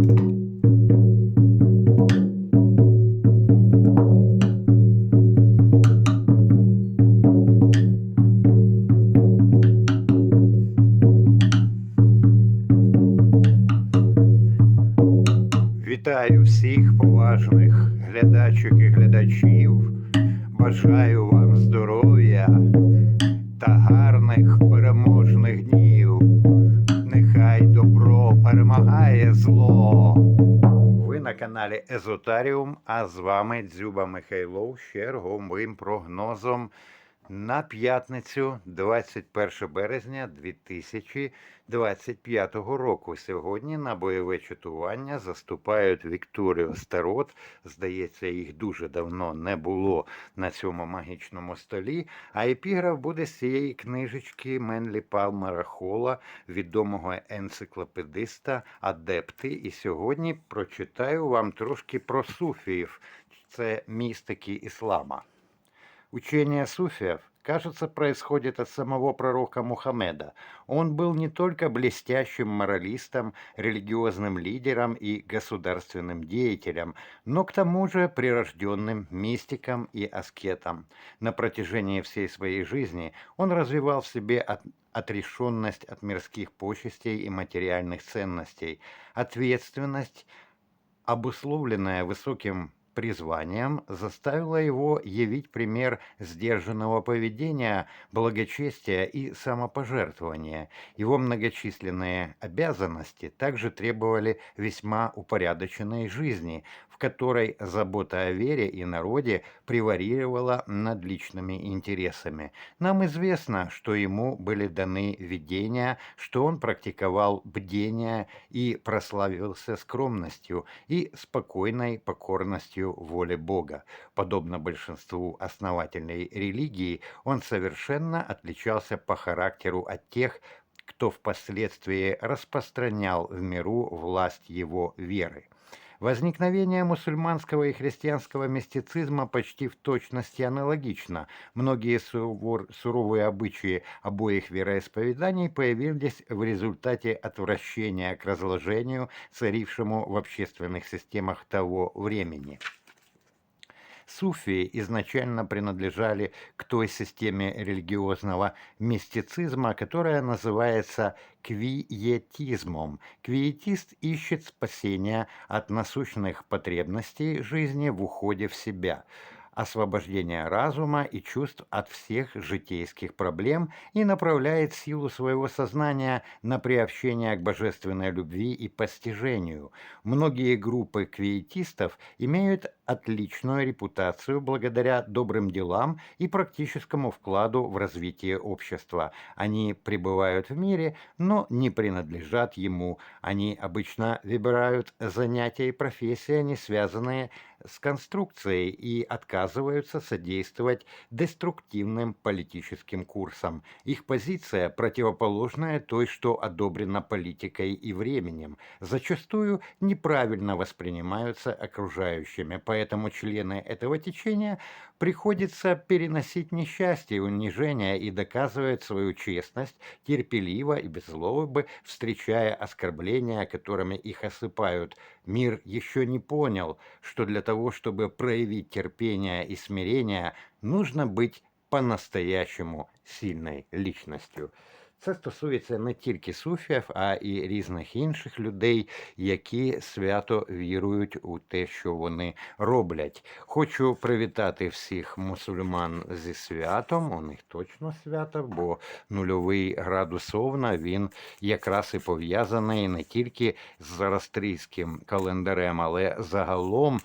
Вітаю всіх поважних глядачок і глядачів. Бажаю Езотаріум, а з вами Дзюба Михайлов з прогнозом на п'ятницю, 21 березня 2025 року. Сьогодні на бойове чатування заступають Вікторіо Старот. Здається, їх дуже давно не було на цьому магічному столі. А епіграф буде з цієї книжечки Менлі Палмера Хола, відомого енциклопедиста Адепти. І сьогодні прочитаю вам трошки про суфіїв. Це містики іслама. Учение суфиев, кажется, происходит от самого пророка Мухаммеда. Он был не только блестящим моралистом, религиозным лидером и государственным деятелем, но к тому же прирожденным мистиком и аскетом. На протяжении всей своей жизни он развивал в себе от- отрешенность от мирских почестей и материальных ценностей, ответственность, обусловленная высоким призванием, заставила его явить пример сдержанного поведения, благочестия и самопожертвования. Его многочисленные обязанности также требовали весьма упорядоченной жизни, которой забота о вере и народе превалировала над личными интересами. Нам известно, что ему были даны видения, что он практиковал бдение и прославился скромностью и спокойной покорностью воле Бога. Подобно большинству основательной религии, он совершенно отличался по характеру от тех, кто впоследствии распространял в миру власть его веры. Возникновение мусульманского и христианского мистицизма почти в точности аналогично. Многие сувор- суровые обычаи обоих вероисповеданий появились в результате отвращения к разложению, царившему в общественных системах того времени. Суфии изначально принадлежали к той системе религиозного мистицизма, которая называется квиетизмом. Квиетист ищет спасения от насущных потребностей жизни в уходе в себя освобождение разума и чувств от всех житейских проблем и направляет силу своего сознания на приобщение к божественной любви и постижению. Многие группы квиетистов имеют отличную репутацию благодаря добрым делам и практическому вкладу в развитие общества. Они пребывают в мире, но не принадлежат ему. Они обычно выбирают занятия и профессии, не связанные с конструкцией, и отказываются содействовать деструктивным политическим курсам. Их позиция противоположная той, что одобрена политикой и временем. Зачастую неправильно воспринимаются окружающими, поэтому члены этого течения приходится переносить несчастье и унижение и доказывать свою честность терпеливо и без злобы, встречая оскорбления, которыми их осыпают. Мир еще не понял, что для того, чтобы проявить терпение и смирение, нужно быть по-настоящему сильной личностью. Це стосується не тільки суфіїв, а і різних інших людей, які свято вірують у те, що вони роблять. Хочу привітати всіх мусульман зі святом. У них точно свято, бо нульовий градус Овна він якраз і пов'язаний не тільки з зарастрійським календарем, але загалом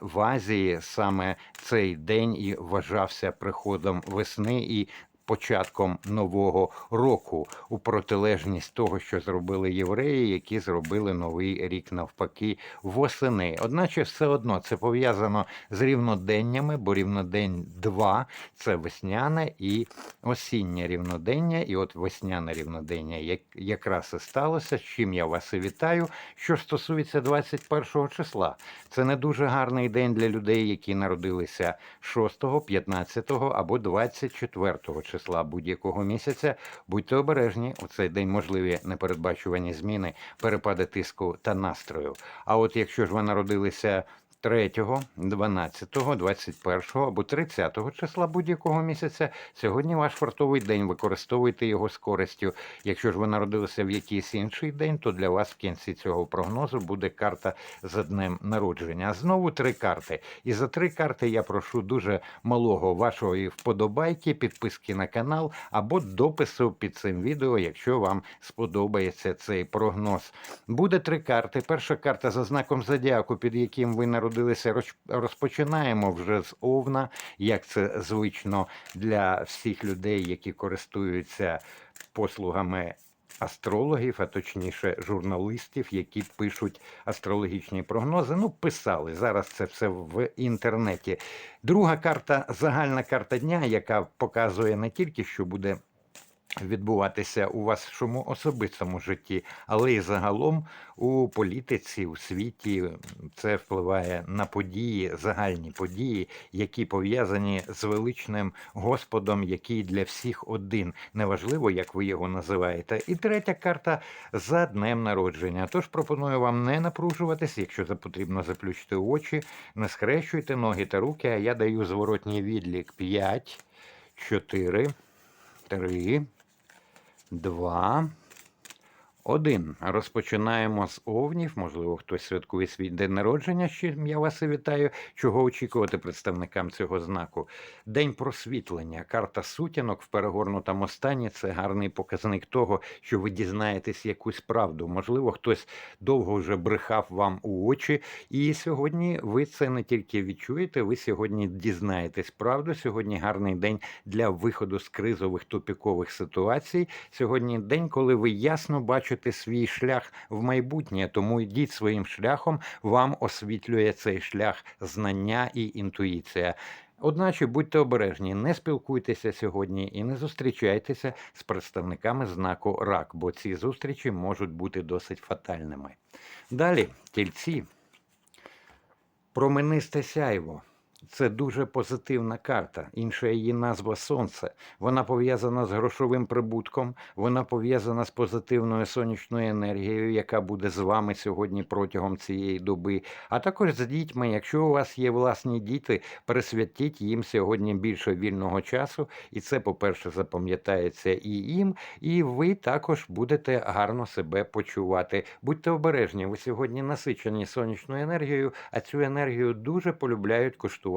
в Азії саме цей день і вважався приходом весни і початком нового року, у протилежність того, що зробили євреї, які зробили новий рік навпаки восени. Одначе, все одно це пов'язано з рівноденнями, бо рівнодень 2 – це весняне і осіннє рівнодення. І от весняне рівнодення як, якраз і сталося, з чим я вас і вітаю. Що стосується 21 числа, це не дуже гарний день для людей, які народилися 6, 15 або 24 числа. Числа будь-якого місяця. Будьте обережні, у цей день можливі непередбачувані зміни, перепади тиску та настрою. А от якщо ж ви народилися 3, 12, 21 або 30 числа будь-якого місяця. Сьогодні ваш фартовий день. Використовуйте його з користю. Якщо ж ви народилися в якийсь інший день, то для вас в кінці цього прогнозу буде карта за днем народження. А знову три карти. І за три карти я прошу дуже малого вашої вподобайки, підписки на канал або допису під цим відео, якщо вам сподобається цей прогноз. Буде три карти. Перша карта за знаком зодіаку, під яким ви народилися, Роч- Розпочинаємо вже з Овна, як це звично для всіх людей, які користуються послугами астрологів, а точніше журналістів, які пишуть астрологічні прогнози. Ну, писали зараз це все в інтернеті. Друга карта загальна карта дня, яка показує не тільки, що буде відбуватися у вашому особистому житті, але й загалом у політиці, у світі це впливає на події, загальні події, які пов'язані з величним Господом, який для всіх один. Неважливо, як ви його називаєте. І третя карта за днем народження. Тож пропоную вам не напружуватись, якщо потрібно заплющити очі, не схрещуйте ноги та руки, а я даю зворотній відлік 5, 4, 3, 2, 1. Розпочинаємо з овнів. Можливо, хтось святкує свій день народження, з чим я вас і вітаю. Чого очікувати представникам цього знаку? День просвітлення. Карта сутінок в перегорнутому стані це гарний показник того, що ви дізнаєтесь якусь правду. Можливо, хтось довго вже брехав вам у очі, і сьогодні ви це не тільки відчуєте, ви сьогодні дізнаєтесь правду. Сьогодні гарний день для виходу з кризових тупікових ситуацій. Сьогодні день, коли ви ясно бачите свій шлях в майбутнє, тому йдіть своїм шляхом, вам освітлює цей шлях знання і інтуїція. Одначе будьте обережні, не спілкуйтеся сьогодні і не зустрічайтеся з представниками знаку рак, бо ці зустрічі можуть бути досить фатальними. Далі, тільці, променисте сяйво. Це дуже позитивна карта. Інша її назва Сонце. Вона пов'язана з грошовим прибутком, вона пов'язана з позитивною сонячною енергією, яка буде з вами сьогодні протягом цієї доби. А також з дітьми. Якщо у вас є власні діти, присвятіть їм сьогодні більше вільного часу, і це, по-перше, запам'ятається і їм, і ви також будете гарно себе почувати. Будьте обережні, ви сьогодні насичені сонячною енергією, а цю енергію дуже полюбляють коштувати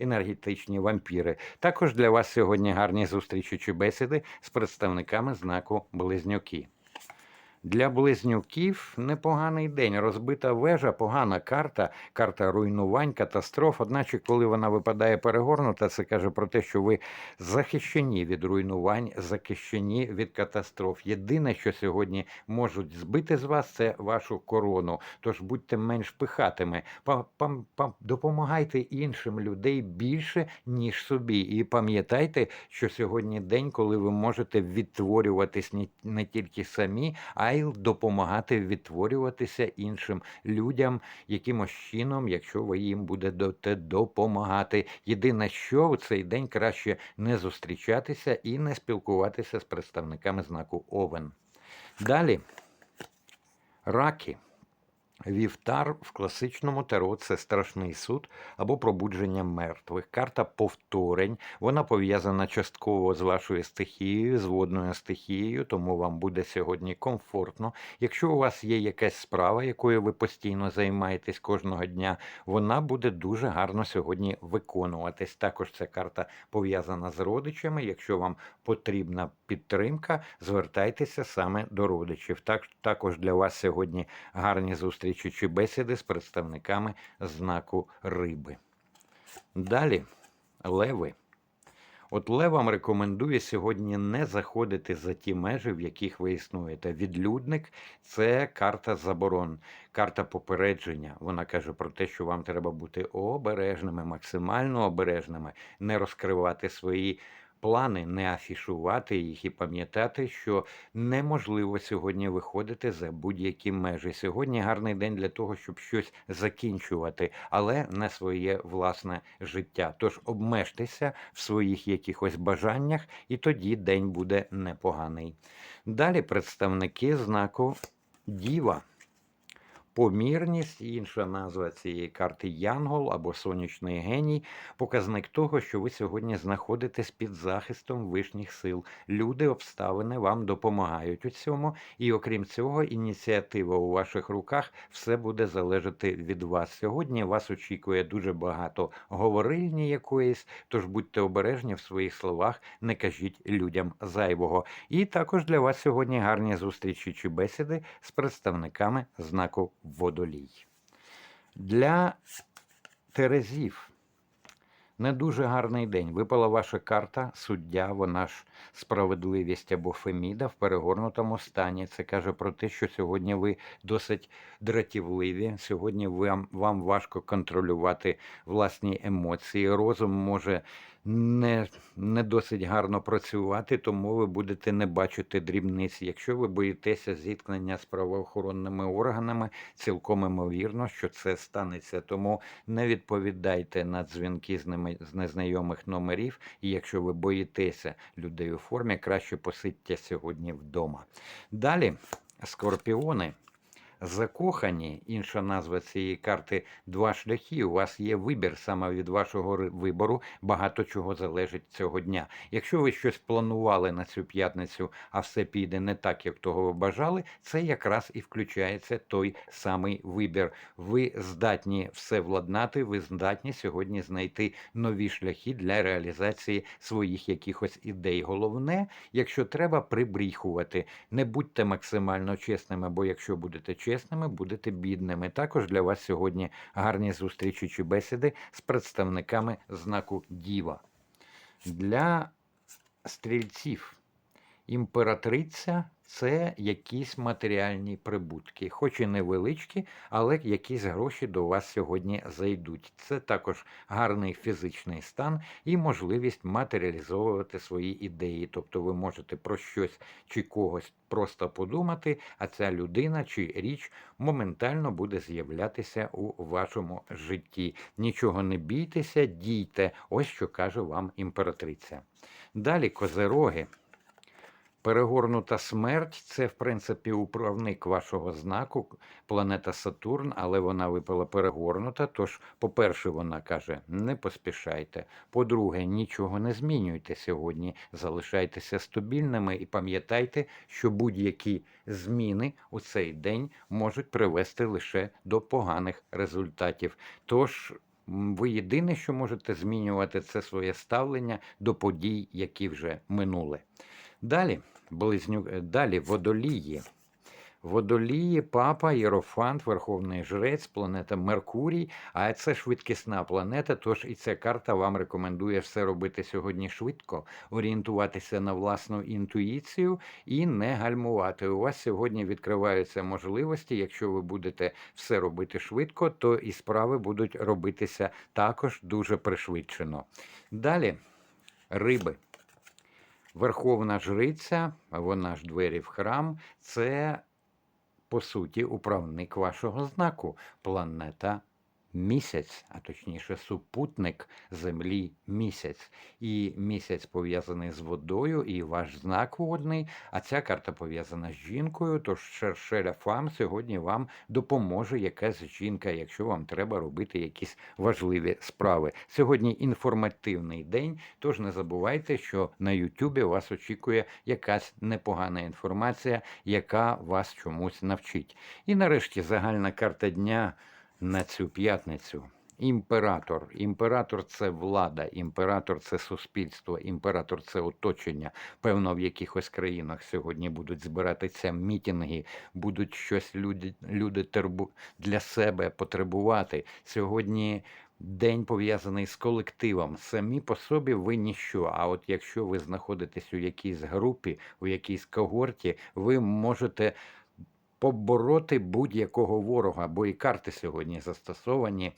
енергетичні вампіри. Також для вас сьогодні гарні зустрічі чи бесіди з представниками знаку Близнюки. Для близнюків непоганий день. Розбита вежа, погана карта, карта руйнувань, катастроф. Одначе, коли вона випадає перегорнута, це каже про те, що ви захищені від руйнувань, захищені від катастроф. Єдине, що сьогодні можуть збити з вас, це вашу корону. Тож будьте менш пихатими. Допомагайте іншим людей більше, ніж собі. І пам'ятайте, що сьогодні день, коли ви можете відтворюватись не тільки самі, а й допомагати відтворюватися іншим людям якимось чином, якщо ви їм будете допомагати. Єдине, що в цей день краще не зустрічатися і не спілкуватися з представниками знаку Овен. Далі раки. Вівтар в класичному таро це страшний суд або пробудження мертвих. Карта повторень. Вона пов'язана частково з вашою стихією, з водною стихією, тому вам буде сьогодні комфортно. Якщо у вас є якась справа, якою ви постійно займаєтесь кожного дня, вона буде дуже гарно сьогодні виконуватись. Також ця карта пов'язана з родичами. Якщо вам потрібна підтримка, звертайтеся саме до родичів. Так, також для вас сьогодні гарні зустрічі бесіди з представниками знаку риби. Далі леви. От левам рекомендує сьогодні не заходити за ті межі, в яких ви існуєте. Відлюдник це карта заборон, карта попередження. Вона каже про те, що вам треба бути обережними, максимально обережними, не розкривати свої плани, не афішувати їх і пам'ятати, що неможливо сьогодні виходити за будь-які межі. Сьогодні гарний день для того, щоб щось закінчувати, але не своє власне життя. Тож обмежтеся в своїх якихось бажаннях, і тоді день буде непоганий. Далі представники знаку Діва. Помірність, інша назва цієї карти Янгол або сонячний геній, показник того, що ви сьогодні знаходитесь під захистом вишніх сил. Люди, обставини вам допомагають у цьому, і окрім цього, ініціатива у ваших руках все буде залежати від вас. Сьогодні вас очікує дуже багато говорильні якоїсь, тож будьте обережні в своїх словах, не кажіть людям зайвого. І також для вас сьогодні гарні зустрічі чи бесіди з представниками знаку водолій. Для Терезів не дуже гарний день. Випала ваша карта, суддя, вона ж справедливість або Феміда в перегорнутому стані. Це каже про те, що сьогодні ви досить дратівливі. Сьогодні вам, вам важко контролювати власні емоції. Розум може не, не досить гарно працювати, тому ви будете не бачити дрібниць. Якщо ви боїтеся зіткнення з правоохоронними органами, цілком імовірно, що це станеться. Тому не відповідайте на дзвінки з ними з незнайомих номерів. І якщо ви боїтеся людей у формі, краще посидьте сьогодні вдома. Далі скорпіони. Закохані, інша назва цієї карти два шляхи. У вас є вибір саме від вашого вибору. Багато чого залежить цього дня. Якщо ви щось планували на цю п'ятницю, а все піде не так, як того ви бажали, це якраз і включається той самий вибір. Ви здатні все владнати, ви здатні сьогодні знайти нові шляхи для реалізації своїх якихось ідей. Головне, якщо треба, прибріхувати. Не будьте максимально чесними, бо якщо будете чесними, будете бідними. Також для вас сьогодні гарні зустрічі чи бесіди з представниками знаку Діва. Для стрільців імператриця це якісь матеріальні прибутки, хоч і невеличкі, але якісь гроші до вас сьогодні зайдуть. Це також гарний фізичний стан і можливість матеріалізовувати свої ідеї. Тобто ви можете про щось чи когось просто подумати, а ця людина чи річ моментально буде з'являтися у вашому житті. Нічого не бійтеся, дійте. Ось що каже вам імператриця. Далі козероги. Перегорнута смерть це, в принципі, управник вашого знаку, планета Сатурн, але вона випала перегорнута. Тож, по-перше, вона каже: не поспішайте. По-друге, нічого не змінюйте сьогодні. Залишайтеся стабільними і пам'ятайте, що будь-які зміни у цей день можуть привести лише до поганих результатів. Тож. Ви єдине, що можете змінювати, це своє ставлення до подій, які вже минули. Далі, близню... е, далі водолії. Водолії, папа, Єрофант, Верховний Жрець, планета Меркурій. А це швидкісна планета. Тож і ця карта вам рекомендує все робити сьогодні швидко, орієнтуватися на власну інтуїцію і не гальмувати. У вас сьогодні відкриваються можливості. Якщо ви будете все робити швидко, то і справи будуть робитися також дуже пришвидшено. Далі риби. Верховна жриця, вона ж двері в храм, це по суті управник вашого знаку, планета місяць, а точніше супутник Землі місяць. І місяць пов'язаний з водою, і ваш знак водний, а ця карта пов'язана з жінкою. Тож шершеля фам сьогодні вам допоможе якась жінка, якщо вам треба робити якісь важливі справи. Сьогодні інформативний день, тож не забувайте, що на Ютубі вас очікує якась непогана інформація, яка вас чомусь навчить. І нарешті загальна карта дня на цю п'ятницю. Імператор. Імператор це влада, імператор це суспільство, імператор це оточення. Певно, в якихось країнах сьогодні будуть збиратися мітинги, будуть щось люди, люди тербу, для себе потребувати. Сьогодні день пов'язаний з колективом. Самі по собі ви ніщо. А от якщо ви знаходитесь у якійсь групі, у якійсь когорті, ви можете побороти будь-якого ворога, бо і карти сьогодні застосовані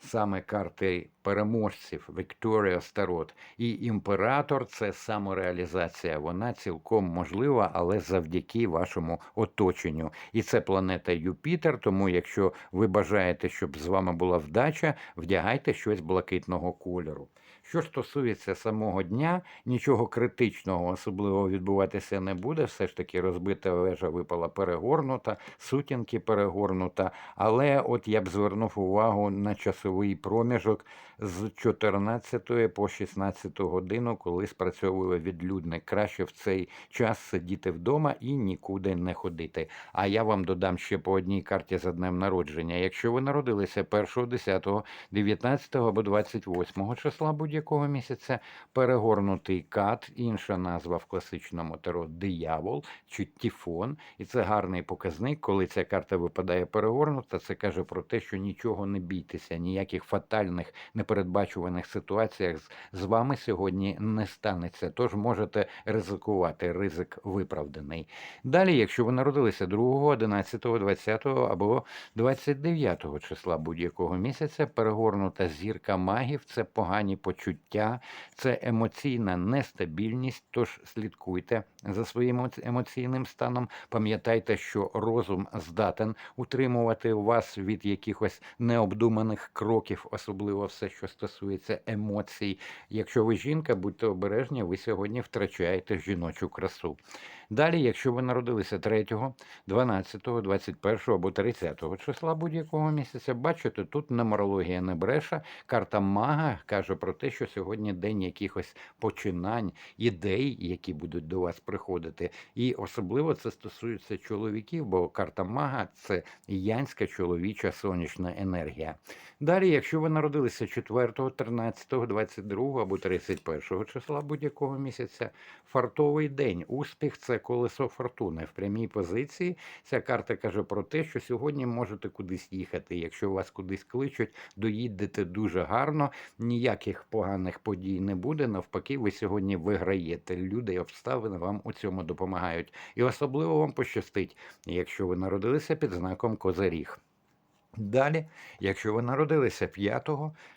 саме карти переможців Victorious Tarot. І імператор це самореалізація. Вона цілком можлива, але завдяки вашому оточенню. І це планета Юпітер. Тому, якщо ви бажаєте, щоб з вами була вдача, вдягайте щось блакитного кольору. Що стосується самого дня, нічого критичного особливо відбуватися не буде. Все ж таки розбита вежа випала перегорнута, сутінки перегорнута. Але от я б звернув увагу на часовий проміжок з 14 по 16 годину, коли спрацьовує відлюдник. Краще в цей час сидіти вдома і нікуди не ходити. А я вам додам ще по одній карті за днем народження. Якщо ви народилися 1, 10, 19 або 28 числа будь-якого місяця, перегорнутий кат, інша назва в класичному таро диявол чи тіфон. І це гарний показник, коли ця карта випадає перегорнута. Це каже про те, що нічого не бійтеся, ніяких фатальних непередбачуваних ситуаціях з вами сьогодні не станеться. Тож можете ризикувати. Ризик виправданий. Далі, якщо ви народилися 2, 11, 20 або 29 числа будь-якого місяця, перегорнута зірка магів це погані почуття, це емоційна нестабільність. Тож слідкуйте за своїм емоційним станом. Пам'ятайте, що розум здатен утримувати вас від якихось необдуманих кроків, особливо все, що стосується емоцій. Якщо ви жінка, будьте обережні, ви сьогодні втрачаєте жіночу красу. Далі, якщо ви народилися 3, 12, 21 або 30 числа будь-якого місяця, бачите, тут нумерологія не бреше. Карта мага каже про те, що сьогодні день якихось починань, ідей, які будуть до вас приходити. І особливо це стосується чоловіків, бо карта мага це янська чоловіча сонячна енергія. Далі, якщо ви народилися 4, 13, 22 або 31 числа будь-якого місяця, фартовий день, успіх це колесо фортуни в прямій позиції. Ця карта каже про те, що сьогодні можете кудись їхати. Якщо вас кудись кличуть, доїдете дуже гарно, ніяких поганих подій не буде. Навпаки, ви сьогодні виграєте. Люди і обставини вам у цьому допомагають. І особливо вам пощастить, якщо ви народилися під знаком Козаріг. Далі, якщо ви народилися 5,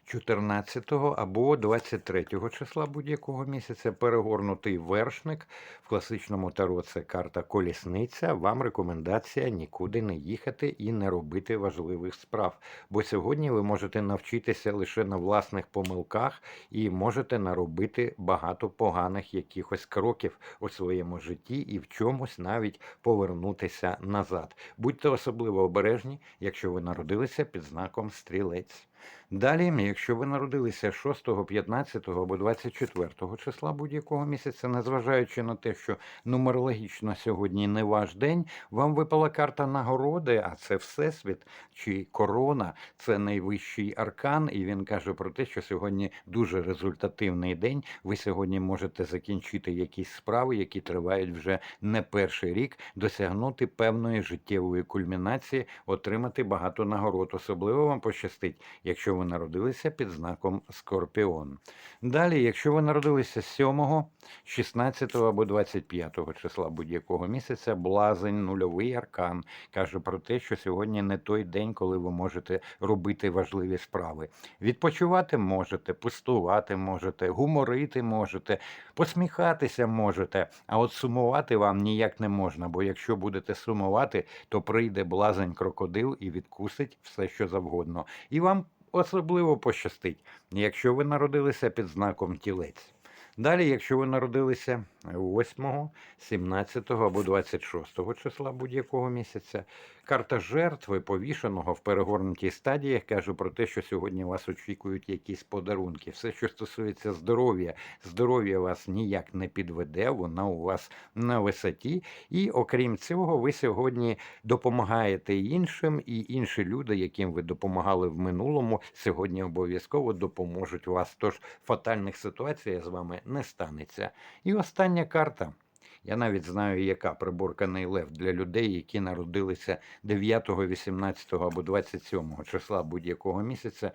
14 або 23 числа будь-якого місяця, перегорнутий вершник в класичному таро це карта колісниця. Вам рекомендація нікуди не їхати і не робити важливих справ. Бо сьогодні ви можете навчитися лише на власних помилках і можете наробити багато поганих якихось кроків у своєму житті і в чомусь навіть повернутися назад. Будьте особливо обережні, якщо ви народилися під знаком стрілець. Далі, якщо ви народилися 6, 15 або 24 числа будь-якого місяця, незважаючи на те, що нумерологічно сьогодні не ваш день, вам випала карта нагороди, а це Всесвіт чи корона, це найвищий аркан, і він каже про те, що сьогодні дуже результативний день. Ви сьогодні можете закінчити якісь справи, які тривають вже не перший рік, досягнути певної життєвої кульмінації, отримати багато нагород. Особливо вам пощастить, якщо ви народилися під знаком Скорпіон. Далі, якщо ви народилися 7, 16 або 25 числа будь-якого місяця, блазень, нульовий аркан каже про те, що сьогодні не той день, коли ви можете робити важливі справи. Відпочивати можете, пустувати можете, гуморити можете, посміхатися можете, а от сумувати вам ніяк не можна, бо якщо будете сумувати, то прийде блазень крокодил і відкусить все, що завгодно. І вам особливо пощастить, якщо ви народилися під знаком тілець. Далі, якщо ви народилися 8, 17 або 26 числа будь-якого місяця, карта жертви повішеного в перегорнутій стадії каже про те, що сьогодні вас очікують якісь подарунки. Все, що стосується здоров'я, здоров'я вас ніяк не підведе, вона у вас на висоті. І окрім цього, ви сьогодні допомагаєте іншим, і інші люди, яким ви допомагали в минулому, сьогодні обов'язково допоможуть вас. Тож фатальних ситуацій з вами не станеться. І остання карта. Я навіть знаю, яка приборканий лев для людей, які народилися 9, 18 або 27 числа будь-якого місяця.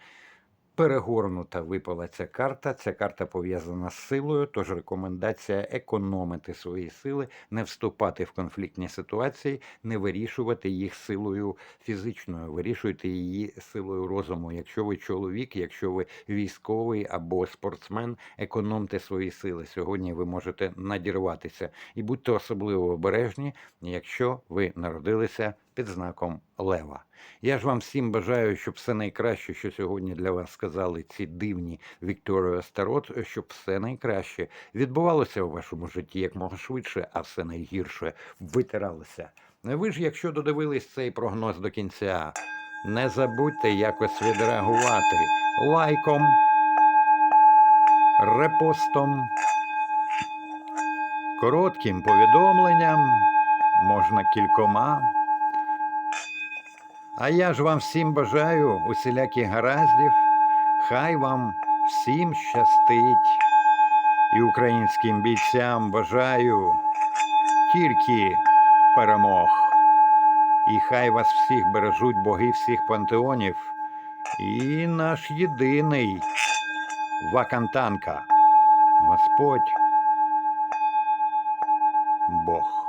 Перегорнута випала ця карта. Ця карта пов'язана з силою, тож рекомендація економити свої сили, не вступати в конфліктні ситуації, не вирішувати їх силою фізичною, вирішуйте її силою розуму. Якщо ви чоловік, якщо ви військовий або спортсмен, економте свої сили. Сьогодні ви можете надірватися і будьте особливо обережні, якщо ви народилися під знаком Лева. Я ж вам всім бажаю, щоб все найкраще, що сьогодні для вас сказали ці дивні Вікторія Старот, щоб все найкраще відбувалося у вашому житті якмога швидше, а все найгірше витиралося. Ви ж, якщо додивились цей прогноз до кінця, не забудьте якось відреагувати лайком, репостом, коротким повідомленням, можна кількома. А я ж вам всім бажаю усіляких гараздів, хай вам всім щастить. І українським бійцям бажаю тільки перемог. І хай вас всіх бережуть боги всіх пантеонів. І наш єдиний Вакантанка, Господь Бог.